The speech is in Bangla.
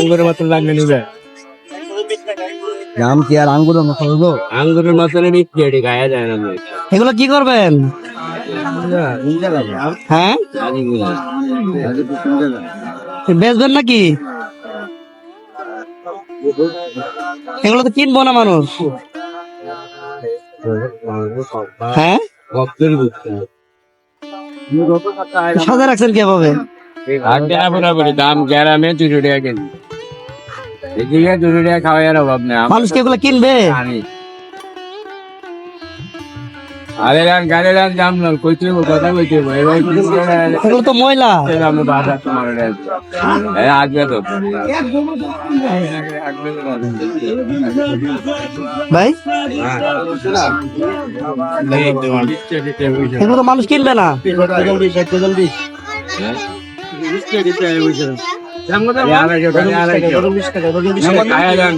আঙ্গুরের মতন লাগলে নিবে। দাম কি আর আঙ্গুরের মতো হইবো আঙ্গুরের মতন বিক্রি এটি খাওয়া যায় না এগুলো কি করবেন? হ্যাঁ? বেচবেন নাকি? এগুলো তো কিনবো না মানুষ। হ্যাঁ? সাজা রাখছেন বরাবরই দাম গ্যারামে দুশো টাকা কেজি। এদিকে টাকা অভাব নেই। মানুষ কি এগুলো কিনবে? আরে রান গাড়ি রান দাম না কইতে কথা কইতে এগুলো তো ময়লা। এর আমরা বাধা তোমার আসবে তো। ভাই? এগুলো তো মানুষ কিনবে না। খায়া যান